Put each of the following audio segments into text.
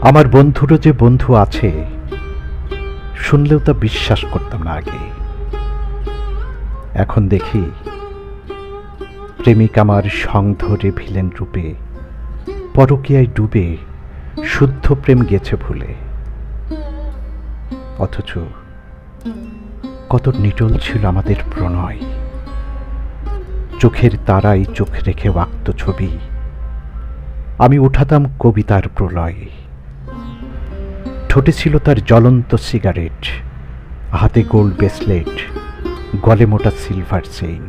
আমার বন্ধুরও যে বন্ধু আছে, শুনলেও তা বিশ্বাস করতাম না আগে। এখন দেখি, প্রেমিক আমার সং ধরে ভিলেন রূপে, পরকিয়ায় ডুবে শুদ্ধ প্রেম গেছে ভুলে। অথচ কত নিটল ছিল আমাদের প্রণয়। চোখের তারাই চোখ রেখে ওয়াক্ত ছবি। আমি উঠাতাম কবিতার প্রলয়। ঠোঁটে ছিল তার জ্বলন্ত সিগারেট, হাতে গোল্ড ব্রেসলেট, গলে মোটা সিলভার চেইন।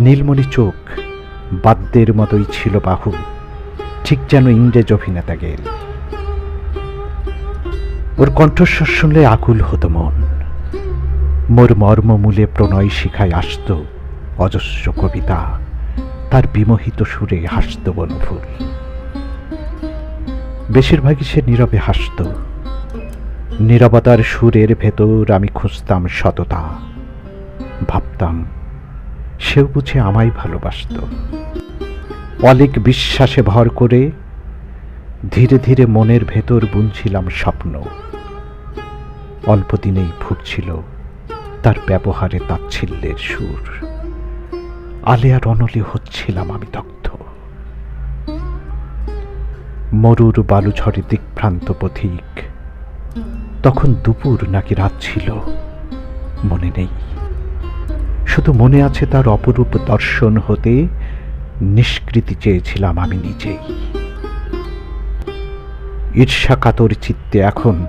নীলমণি চোখ বাদ্যের মতোই ছিল বাহু, ঠিক যেন ইংরেজ অভিনেতা গেল। ওর কণ্ঠস্বর শুনলে আকুল হতো মন। মোর মর্মমূলে প্রণয় শিখায় আসত অজস্র কবিতা। তার বিমোহিত সুরে হাসত বনফুল। বেশিরভাগই সে নীরবে হাসত। নীরবতার সুরের ভেতর আমি খুঁজতাম সততা। ভাবতাম, সেও বুঝে আমায় ভালোবাসত। অলিক বিশ্বাসে ভর করে ধীরে ধীরে মনের ভেতর বুনছিলাম স্বপ্ন। অল্প দিনেই ফুটছিল তার ব্যবহারে তাচ্ছিল্যের সুর। আলেয়ার অনলে হচ্ছিলাম আমি দগ্ধ। মরুর বালুঝড়ে দিকভ্রান্ত পথিক। তখন দুপুর নাকি রাত ছিল, মনে নেই। শুধু মনে আছে তার অপরূপ দর্শন হতে নিষ্কৃতি চেয়েছিলাম আমি নিজেই। ঈর্ষা কাতর চিত্তে এখন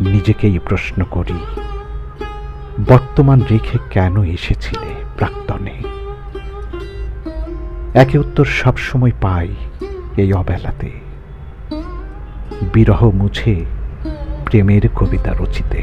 নিজেকেই প্রশ্ন করি, বর্তমান রেখে কেন এসেছিলে? একে উত্তর সবসময় পাই এই অবেলাতে। বিরহ মুছে প্রেমের কবিতা রচিতে।